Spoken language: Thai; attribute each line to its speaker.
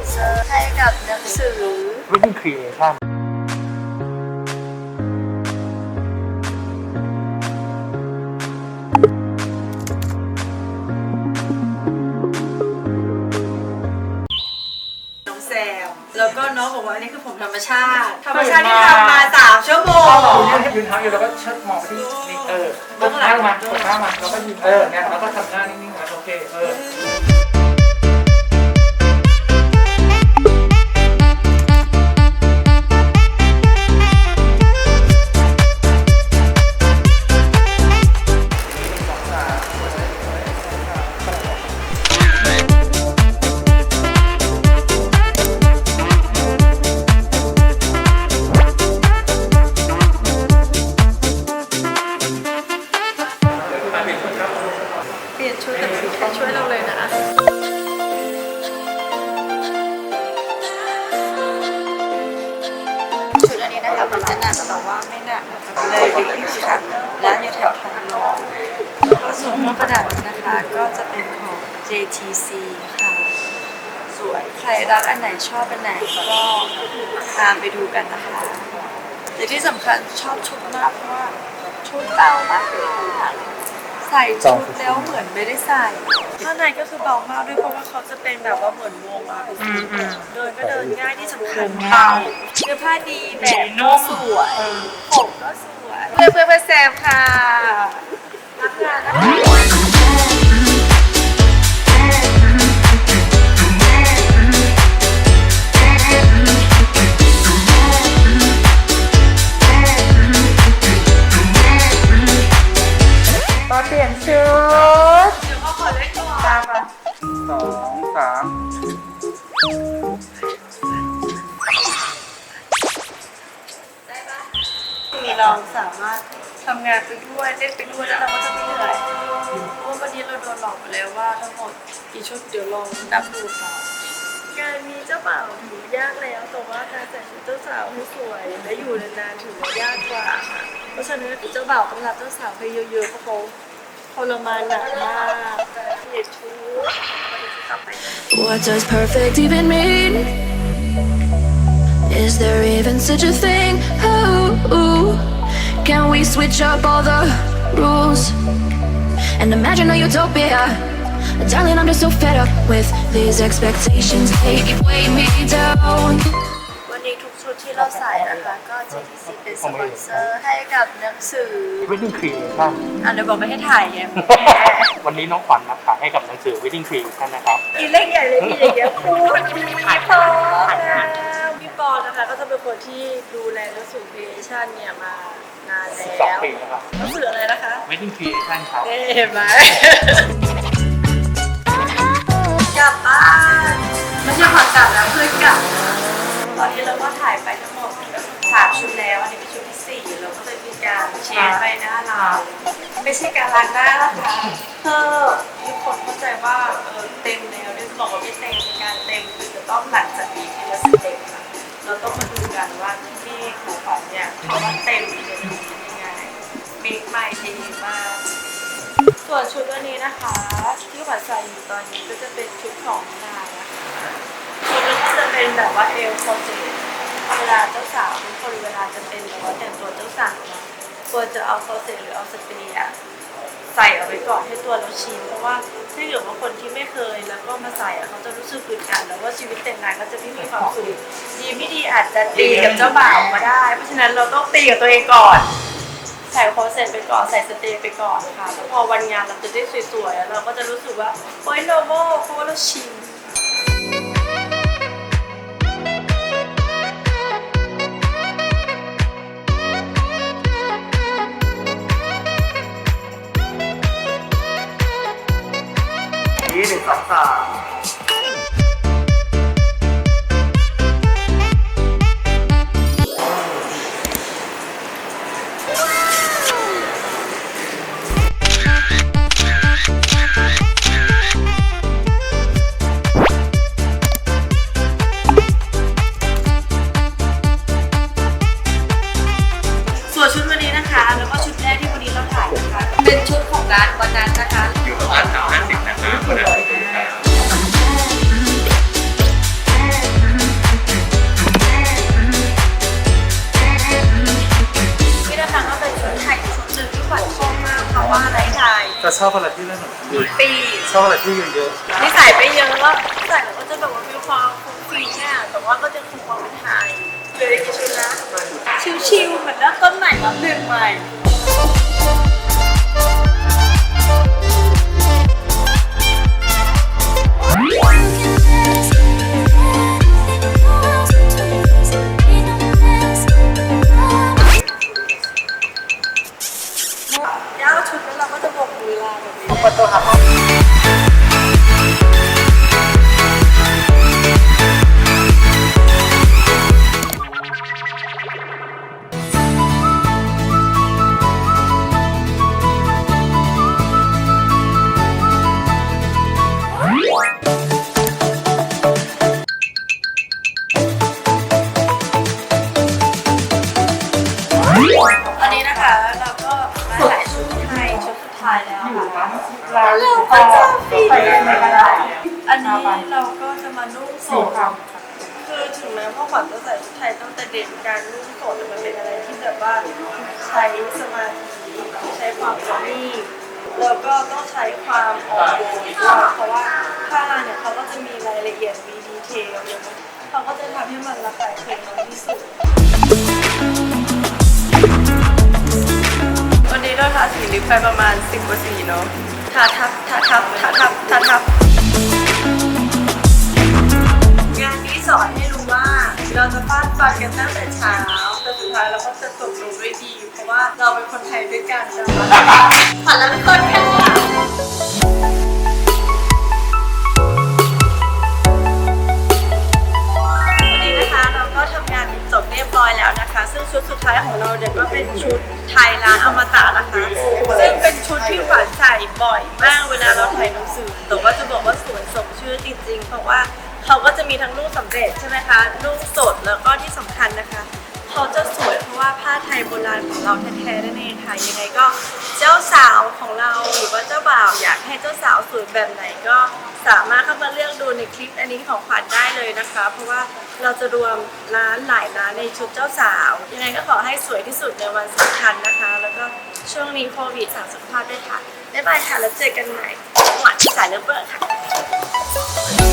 Speaker 1: อนเซอร์ให้กับหนังสือ
Speaker 2: Wedding Creation
Speaker 1: น้องแซมแล้วก็น้องบอกว่าอันนี้คือผมธรรมชาติ ธรรมชาติที่ทำมาสามชั่วโมง
Speaker 2: เรายืนยืนเท้าอยู่แล้วก็เชิดมองไปที่นี่เออลงข้างมากดข้างมาแล้วก็ยืนเออเนี่ยแล้วก็ทำหน้านิ่งๆนะโอเคเออ
Speaker 1: อันนี้นะคะมันจะหนักแต่ว่าไม่หนักเลยดีค่ะร้านอยู่แถวทองหล่อแล้วก็ส่วนเครื่องประดับนะคะก็จะเป็นของ JTC ค่ะสวยใครรักอันไหนชอบอันไหนก็ตามไปดูกันนะคะแต่ที่สำคัญชอบชุดมากเพราะว่าชุดเบามากใส่ชุดแล้วเหมือนไม่ได้ใส่ข้างในก็คือเบามากด้วยเพราะว่าเขาจะเป็นแบบว่าเหมือนวงอะเดินก็เดินง่ายที่สำคัญเบาเสื้อผ้าดีแบบก็สวยผมก็สวยเพื่อนเพื่อนเพื่อนแซมค่ะรักงานนะคะ
Speaker 3: เรา
Speaker 1: สามารถทำงานไปด้วยเล่นไปด้วยแล้วเราก็จะไม่เหนื่อยเพราะว่าวันนี้เราโดนหลอกไปแล้วว่าทั้งหมดกี่ชุดเดี๋ยวลองนับดูค่ะ การมีเจ้าบ่าวถือยากแล้วแต่ว่าการใส่ชุดเจ้าสาวให้สวยและอยู่นานๆถือว่ายากกว่าค่ะเพราะฉะนั้นเจ้าบ่าวต้องรับเจ้าสาวให้เยอะๆเพราะเขาทรมานหนักมากเปลี่ยนชุด
Speaker 4: What does perfect even mean? Is there even such a thing? Oh, can we switch up all the rules and imagine a utopia? Darling, I'm just so fed up with these expectations. They weigh me down.
Speaker 1: วันนี้ทุกชุดที่เราใส่นะคะก็ JTC เป็นสปอนเซอร์ให้กับหนังสือ
Speaker 2: Wedding Creation
Speaker 1: อะเดี๋ยวบอกไม่ให้ถ่ายไง
Speaker 2: วันนี้น้องขวัญนะคะให้กับหนังสือ Wedding Creation นะครับ
Speaker 1: อีเล็กใหญ่เลยพี่อย่างเงี้ยพูดดีปอนะพี่ปอนะ คะก็จะเป็นคนที่ดูแลหนังสือครีเอชั่นเนี่ยมานานแล้ว
Speaker 2: สองปีแล้วครับ
Speaker 1: หนังสืออะไรนะคะ
Speaker 2: Wedding Creation ครับ
Speaker 1: เอ๊ะเห็นไหมกลับบ้านไม่ใช่ขอกลับแล้วเพื่อนกลับ ตอนนี้เราก็ถ่ายไปทั้งหมดสามชุดแล้วอันนี้เป็นชุดที่สี่เราก็เลยมีการเชฟไปหน้าเราไม่ใช่การล้างหน้านะคะเธอทุกคนเข้าใจว่าเออเต็มแล้วเนี่ยจะบอกว่าไม่เต็มเป็นการเต็มคือจะต้องหลังจากนี้ทีละสเต็ปค่ะเราต้องมาดู กันว่าที่นี่ของขวัญเนี่ยเขาว่าเต็มเนี่ยจะเป็นยังไงเมคใหม่ดีมาก ส่วนชุดวันนี้นะคะ ที่ขวัญใส่อยู่ตอนนี้ก็จะเป็นชุดของนายนะคะชุดนี้ก็จะเป็นแบบว่าเอลโคเจเวลาเจ้าสาวทุกคนเวลาจะเป็นแบบว่าแต่งตัวเจ้าสาวนะควรจะเอาโคเจหรือเอาสเปรย์อะใส่เอาไว้ก่อนให้ตัวเราชินเพราะว่าถ้าเกิดว่าคนที่ไม่เคยแล้วก็มาใส่เขาจะรู้สึกอึดอัดแล้วว่าชีวิตแต่งงานก็จะไม่มีความสุขดีไม่ดี อาจจะตีกับเจ้าบ่าวมาได้ เพราะฉะนั้นเราต้องตีกับตัวเองก่อน ใส่โคเซตไปก่อนใส่สเตย์ไปก่อนค่ะแล้วพอวันงานเราจะได้สวยๆแล้วเราก็จะรู้สึกว่าเฮ้ยโนโมเพราะว่าเราชิน ปี
Speaker 2: ชอบอะไรที่เยอะ
Speaker 1: นี่ใส่ไปเยอะแล้วใส่แล้วก็จะแบบว่ามีความฟุ้งฟิ้งเนี่ยแต่ว่าก็จะคงความเป็นไทยเหลยกี่ชุดนะชิวๆเหมือนเริ่มต้นใหม่รับเดือนใหม่ อันนี้นะคะเราก็มาถ่ายชุดไทยชุดสุดท้ายแล้วค่ะ
Speaker 3: เรา
Speaker 1: เราก็จะฟิน
Speaker 3: ไปกันไม่ได้
Speaker 1: อันนี้เราก็จะมานุ่งโส
Speaker 3: สี
Speaker 1: ดคือถึงแม้ว่าขวัญจะใส่ชุดไทยตั้งแต่เด็กการนุ่งสดมันเป็นอะไรที่แบบว่าใช้สมาธิใช้ความประณีแล้วก็ต้องใช้ความอ่อนโยนด้วยเพราะว่าผ้าเนี่ยเขาก็จะมีรายละเอียดมีดีเทลเยอะเขาก็จะทำให้มันระคายเคืองน้อยที่สุด ปไปประมาณ 10กว่าสีเนาะทาทับทาทับทาทับทาทับ งานนี้สอนให้รู้ว่า เราจะฟาดฟันกันตั้งแต่เช้า แต่สุดท้ายเราก็จะจบลงด้วยดี เพราะว่าเราเป็นคนไทยด้วยกันนะคะขอรับคนค่ะวันนี้นะคะเราก็ทำงานจบเรียบร้อยแล้ว ชุดสุดท้ายของเราเนี่ยก็เป็นชุดไทยร้านอมตะนะคะ ซึ่งเป็นชุดที่ขวัญใส่บ่อยมากเวลาเราถ่ายหนังสือ แต่ว่าจะบอกว่าสวยสมชื่อจริงๆ เพราะว่าเขาก็จะมีทั้งนุ่งสำเร็จใช่ไหมคะนุ่งสดแล้วก็ที่สำคัญนะคะ โบราณของเราแท้ๆนั่นเองค่ะยังไงก็เจ้าสาวของเราหรือว่าเจ้าบ่าวอยากให้เจ้าสาวสวยแบบไหนก็สามารถเข้ามาเลือกดูในคลิปอันนี้ของขวัญได้เลยนะคะ เพราะว่าเราจะรวมร้านหลายร้านในชุดเจ้าสาว ยังไงก็ขอให้สวยที่สุดในวันสำคัญนะคะ แล้วก็ช่วงนี้โควิดสามสุขภาพด้วยค่ะบ๊ายบายค่ะแล้วเจอกันใหม่หวานสายเลิฟเบอร์ค่ะ